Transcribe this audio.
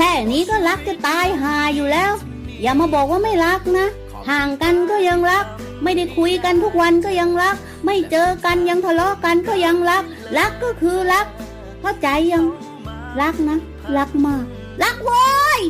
ค่นี้ก็รักจะตายหาอยู่แล้ว อย่ามาบอกว่าไม่รักนะ ห่างกันก็ยังรัก ไม่ได้คุยกันทุกวันก็ยังรัก ไม่เจอกันยังทะเลาะกันก็ยังรัก รักก็คือรัก เข้าใจยัง รักนะ รักมาก รักโว้ย